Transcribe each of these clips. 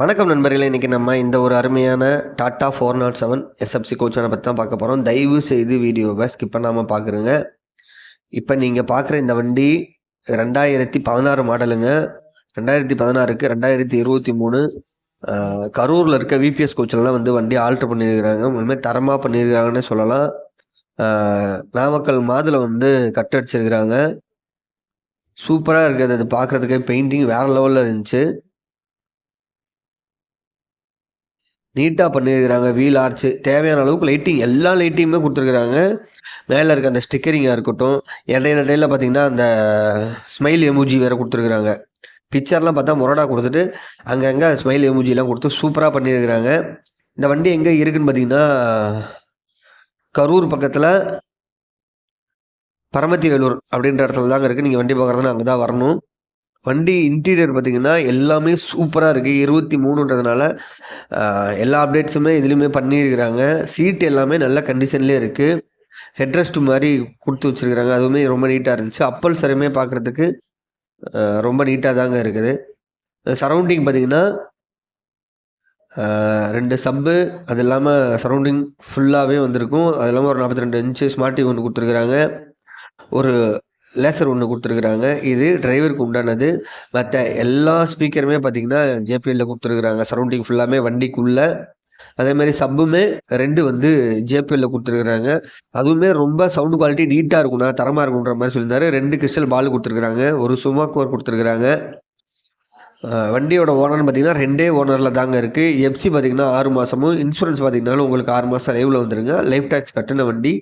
வணக்கம் நண்பர்களே இன்றைக்கி நம்ம இந்த ஒரு அருமையான Tata four nought seven SFC கோச்சானை பற்றி தான் பார்க்க போகிறோம் தயவு செய்து வீடியோவை ஸ்கிப் பண்ணாமல் பார்க்குறேங்க இப்போ நீங்கள் பார்க்குற இந்த வண்டி ரெண்டாயிரத்தி பதினாறு மாடலுங்க. ரெண்டாயிரத்தி பதினாறுக்கு ரெண்டாயிரத்தி இருபத்தி மூணு கரூரில் இருக்க விபிஎஸ் கோச்சிலலாம் வந்து வண்டி ஆல்ட்ரு பண்ணியிருக்கிறாங்க உண்மையாக தரமாக பண்ணியிருக்கிறாங்கன்னு சொல்லலாம். நாமக்கல் மாதில் வந்து கட் அடிச்சிருக்கிறாங்க. சூப்பராக இருக்குது. அது பார்க்குறதுக்கு பெயிண்டிங் வேறு லெவலில் இருந்துச்சு. நீட்டாக பண்ணியிருக்கிறாங்க வீல் ஆர்ச்சு தேவையான அளவுக்கு லைட்டிங் எல்லா லைட்டிங்குமே கொடுத்துருக்குறாங்க. மேலே இருக்க அந்த ஸ்டிக்கரிங்காக இருக்கட்டும் இடையில இடையில பார்த்தீங்கன்னா அந்த ஸ்மைல் எமூஜி வேறு கொடுத்துருக்குறாங்க. பிக்சர்லாம் பார்த்தா மொரடா கொடுத்துட்டு அங்கங்கே ஸ்மைல் எமூஜிலாம் கொடுத்து சூப்பராக பண்ணியிருக்கிறாங்க. இந்த வண்டி எங்கே இருக்குன்னு பார்த்தீங்கன்னா கரூர் பக்கத்தில் பரமத்தி வேலூர் அப்படின்ற இடத்துல தாங்க இருக்குது நீங்கள் வண்டி பார்க்குறதுனா அங்கே தான் வரணும். வண்டி இன்டீரியர் பார்த்தீங்கன்னா எல்லாமே சூப்பராக இருக்குது இருபத்தி மூணுன்றதுனால எல்லா அப்டேட்ஸுமே இதுலேயுமே பண்ணியிருக்கிறாங்க. சீட் எல்லாமே நல்ல கண்டிஷன்லேயே இருக்குது ஹெட்ரெஸ்ட் மாதிரி கொடுத்து வச்சுருக்கிறாங்க. அதுவுமே ரொம்ப நீட்டாக இருந்துச்சு. அப்பல் சரமே பார்க்குறதுக்கு ரொம்ப நீட்டாக தாங்க இருக்குது. சரௌண்டிங் பார்த்தீங்கன்னா ரெண்டு சப்பு அது இல்லாமல் சரௌண்டிங் ஃபுல்லாகவே வந்திருக்கும். அது இல்லாமல் ஒரு நாற்பத்தி ரெண்டு இன்ச்சு ஸ்மார்ட் டிவி ஒன்று கொடுத்துருக்குறாங்க. ஒரு லேசர் ஒன்று கொடுத்துருக்குறாங்க. இது டிரைவருக்கு உண்டானது. மற்ற எல்லா ஸ்பீக்கருமே பார்த்தீங்கன்னா ஜேபிஎல்ல கொடுத்துருக்குறாங்க. சரௌண்டிங் ஃபுல்லாமே வண்டிக்குள்ளே. அதே மாதிரி சப்புமே ரெண்டு வந்து ஜேபிஎல்ல கொடுத்துருக்குறாங்க. அதுவுமே ரொம்ப சவுண்ட் குவாலிட்டி நீட்டாக இருக்கும்னா தரமாக இருக்குன்ற மாதிரி சொல்லியிருந்தாரு. ரெண்டு கிறிஸ்டல் பால் கொடுத்துருக்குறாங்க. ஒரு சும்மா கோர் கொடுத்துருக்குறாங்க. வண்டியோட ஓனர்னு பார்த்தீங்கன்னா ரெண்டே ஓனரில் தாங்க இருக்குது எஃப்சி பார்த்தீங்கன்னா ஆறு மாதமும் இன்சூரன்ஸ் பார்த்தீங்கன்னாலும் உங்களுக்கு ஆறு மாதம் லைவில் வந்துருங்க. லைஃப் டேக்ஸ் கட்டின வண்டி.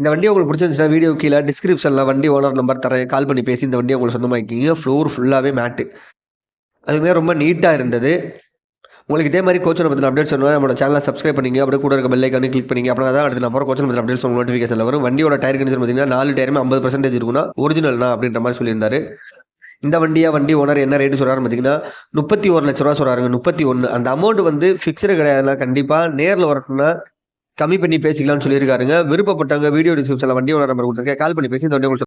இந்த வண்டி உங்களுக்கு பிடிச்சிருந்துச்சுன்னா வீடியோ கீழே டிஸ்கிரிப்ஷனில் வண்டி ஓனர் நம்பர் தரேன். கால் பண்ணி பேசி இந்த வண்டியை உங்களுக்கு சொந்தமாக்கிங்க ஃப்ளோர் ஃபுல்லாகவே மேட்டு அதுவுமே ரொம்ப நீட்டாக இருந்தது. உங்களுக்கு இதே மாதிரி கோச்சனை பற்றின அப்டேட் சொன்னால் நம்மளோட சேனலை சப்ஸ்கிரைப் பண்ணிங்க. அப்படியே கூட இருக்க பெல் கிளிக் பண்ணிங்க. அப்புறம் தான் அடுத்து நம்பர் கோச்சனை பற்றின அப்டேட் உங்களுக்கு நோட்டிஃபிகேஷன் வரும். வண்டியோட டயர் கண்டிஷன் பார்த்தீங்கன்னா நாலு டயருமே ஐம்பது பர்சன்டேஜ் இருக்குன்னா ஒரிஜினல்னா அப்படின்ற மாதிரி சொல்லியிருந்தாரு. இந்த வண்டியாக வண்டி ஓனர் என்ன ரேட்டு சொல்கிறாருன்னு பார்த்தீங்கன்னா முப்பத்தி ஒரு லட்ச ரூபா சொல்கிறாருங்க முப்பத்தி ஒன்று அந்த அமௌண்ட் வந்து ஃபிக்ஸ்டு கிடையாதுன்னா கண்டிப்பாக நேரில் வரணும்னா கம்மி பண்ணி பேசிக்கலாம்னு சொல்லியிருக்காருங்க. விருப்பப்பட்டவங்க வீடியோ டிஸ்கிரிப்ஷனில் வண்டி ஓனர் நம்பர் கொடுத்துருக்கேன். கால் பண்ணி பேசி இந்த வண்டி